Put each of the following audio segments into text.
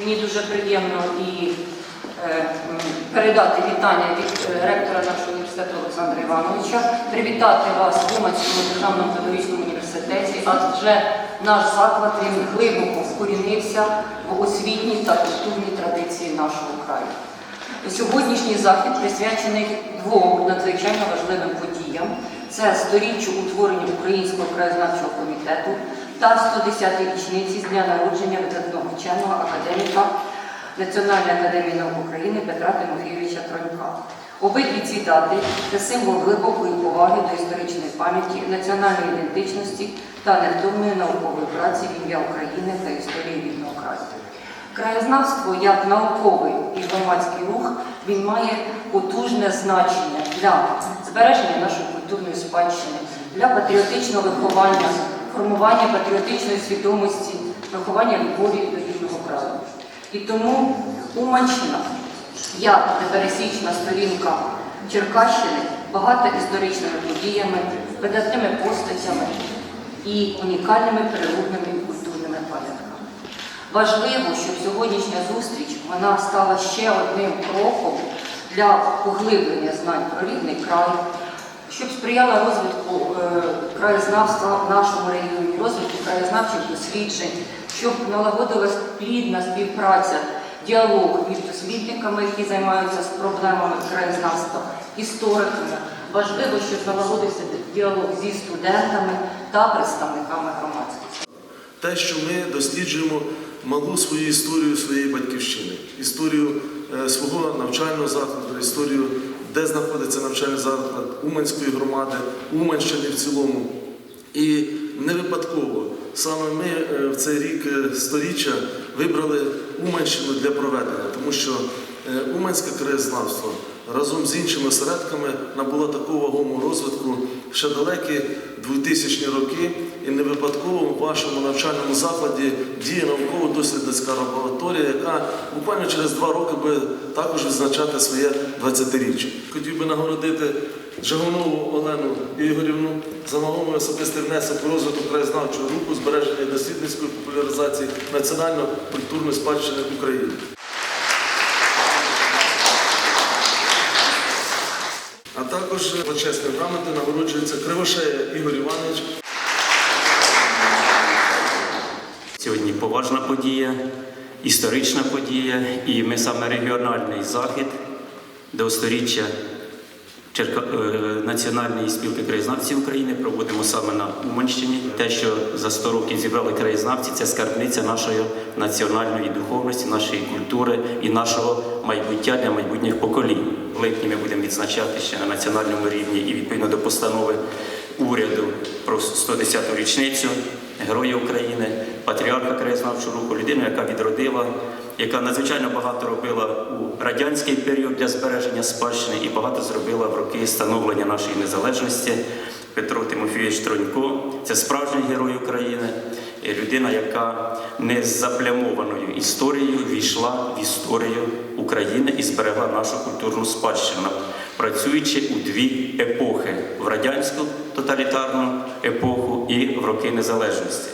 Мені дуже приємно і е, передати вітання від е, ректора нашого університету Олександра Івановича, привітати вас в Уманському державному педагогічному університеті, адже наш заклад він глибоко вкорінився в освітній та культурній традиції нашого краю. Сьогоднішній захід присвячений двом надзвичайно важливим подіям. Це сторіччю утворення Українського краєзнавчого комітету та 110-й річниці з дня народження видатного вченого академіка Національної академії наук України Петра Тимофійовича Тронька. Обидві ці дати це символ глибокої поваги до історичної пам'яті, національної ідентичності та невтомної наукової праці в ім'я України та історії рідного краю. Краєзнавство як науковий і громадський рух він має потужне значення для збереження нашої культурної спадщини, для патріотичного виховання, формування патріотичної свідомості, виховання любові до рідного краю. І тому Уманщина, як непересічна сторінка Черкащини, багата історичними подіями, видатними постатями і унікальними природними культурними пам'ятками. Важливо, щоб сьогоднішня зустріч вона стала ще одним кроком для поглиблення знань про рідний край, щоб сприяла розвитку е, краєзнавства в нашому регіоні, розвитку краєзнавчих досліджень, щоб налагодилась плідна співпраця, діалог між дослідниками, які займаються з проблемами краєзнавства, істориками. Важливо, щоб налагодився діалог зі студентами та представниками громадськості. те, що ми досліджуємо малу свою історію своєї батьківщини, історію е, свого навчального закладу, історію, де знаходиться навчальний заклад Уманської громади, Уманщини в цілому. І не випадково саме ми е, в цей рік е, сторіччя вибрали Уманщину для проведення, тому що е, Уманське краєзнавство разом з іншими осередками набуло такого вагомого розвитку ще далекі 2000-ні роки, і не випадково в вашому навчальному закладі діє науково-дослідницька лабораторія, яка буквально через два роки буде також відзначати своє 20-річчя. Хотів би нагородити Жагунову Олену Ігорівну за вагомий особистий внесок у розвиток краєзнавчого руху, збереження дослідницької популяризації національно-культурної спадщини України. А також почесні грамоти нагороджується Кривошея Ігор Іванович. Поважна подія, історична подія, і ми саме регіональний захід до сторіччя е, Національної спілки краєзнавців України проводимо саме на Уманщині. Те, що за 100 років зібрали краєзнавці, це скарбниця нашої національної духовності, нашої культури і нашого майбуття для майбутніх поколінь. В липні ми будемо відзначати ще на національному рівні і відповідно до постанови уряду про 110-ту річницю Героя України, патріарха краєзнавчого руху, людину, яка відродила, яка надзвичайно багато робила у радянський період для збереження спадщини і багато зробила в роки становлення нашої незалежності. Петро Тимофійович Тронько це справжній герой України, людина, яка не з заплямованою історією війшла в історію України і зберегла нашу культурну спадщину, працюючи у дві епохи в радянську тоталітарну епоху і в роки незалежності.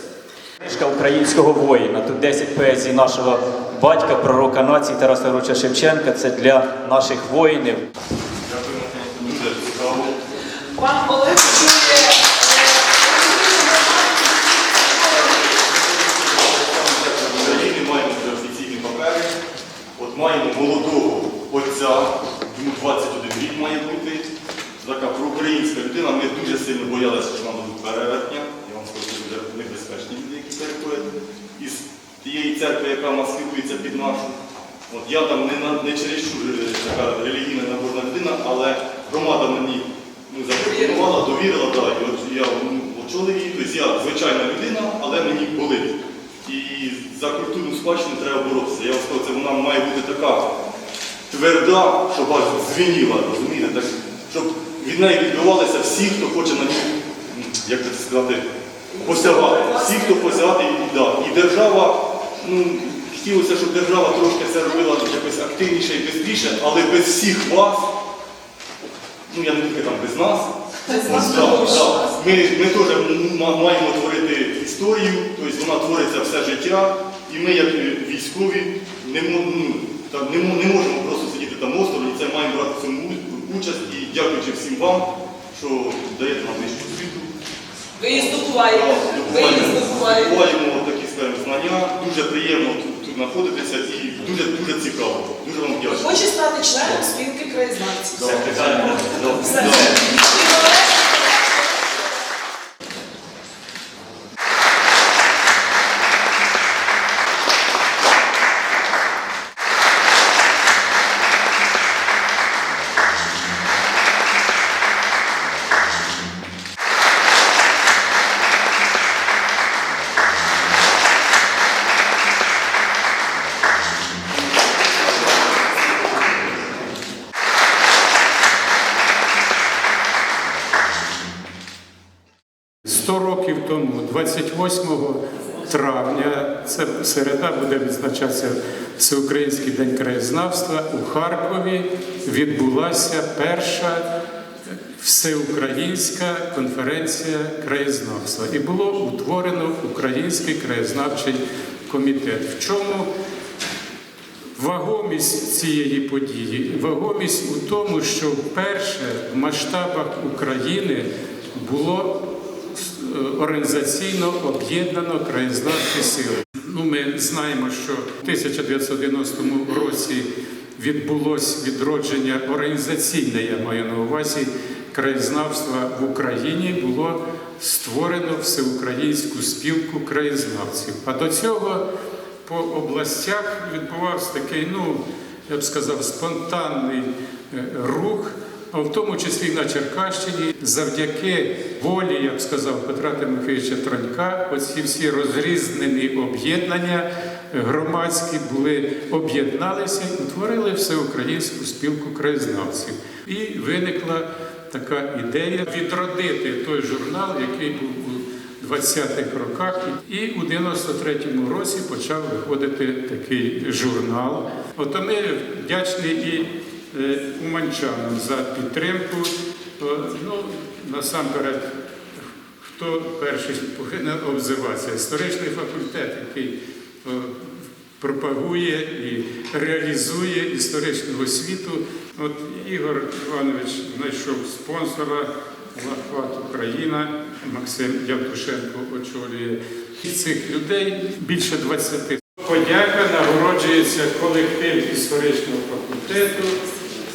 Книжка українського воїна. Тут 10 поезій нашого батька, пророка нації Тараса Григоровича Шевченка. Це для наших воїнів. Дуже цікаво. Пан Олег чує. Маємо офіційні папери. От маємо молодого отця, йому 21 рік має бути. Така проукраїнська людина. Ми дуже сильно боялися, перевертня. Я вам скажу, дуже небезпечні люди, які переходять із тієї церкви, яка маскирується під нашу. От я там не, на- не чересчур е, така релігійна наборна людина, але громада мені ну, запропонувала, довірила, да, і от я ну, її, тобто я звичайна людина, але мені болить. І за культурну спадщину треба боротися. Я вам сказав, це вона має бути така тверда, щоб аж звеніла, розумієте, так, щоб від неї відбивалися всі, хто хоче на ній, як це сказати, посягати. Всі, хто посягати, і, да. і держава, ну, хотілося, щоб держава трошки це робила якось активніше і швидше, але без всіх вас, ну я не тільки там без нас. Да, да. Ми, ми теж маємо творити історію, тобто вона твориться все життя, і ми, як військові, не, ну, так, не, не можемо просто сидіти там осторонь, і це маємо брати в цьому участь. І дякуючи всім вам, що даєте нам вищу освіту. Ви її здобуваєте. Ви її здобуваєте. Здобуваємо такі скажімо, знання. Дуже приємно тут, тут знаходитися і дуже дуже цікаво. Дуже вам дякую. Хоче стати членом спілки краєзнавців. Все. Да. Сто років тому, 28 травня, це середа буде відзначатися Всеукраїнський день краєзнавства. У Харкові відбулася перша всеукраїнська конференція краєзнавства. І було утворено Український краєзнавчий комітет. В чому Вагомість цієї події, вагомість у тому, що вперше в масштабах України було організаційно об'єднано краєзнавчі сили. Ну, ми знаємо, що в 1990 році відбулось відродження організаційне, я маю на увазі, краєзнавства в Україні було створено всеукраїнську спілку краєзнавців. А до цього по областях відбувався такий, ну, я б сказав, спонтанний е, рух, а в тому числі на Черкащині, завдяки волі, я б сказав, Петра Тимофійовича Тронька, оці всі розрізнені об'єднання громадські були, об'єдналися і утворили всеукраїнську спілку краєзнавців. І виникла така ідея відродити той журнал, який був у 20-х роках, і у 93-му році почав виходити такий журнал. Ото ми вдячні і уманчанам за підтримку. Ну, насамперед, хто перший повинен обзиватися? Історичний факультет, який пропагує і реалізує історичну освіту. От Ігор Іванович знайшов спонсора Лахват Україна, Максим Явтушенко очолює. Цих людей більше 20. Подяка нагороджується колектив історичного факультету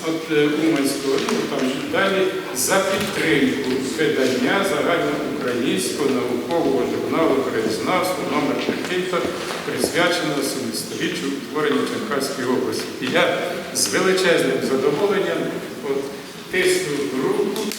от е, Уманського, ну там далі, за підтримку видання загальноукраїнського наукового журналу краєзнавства номер такий-то, присвяченого 70-річчю утворення Черкаської області. І я з величезним задоволенням от, тисну руку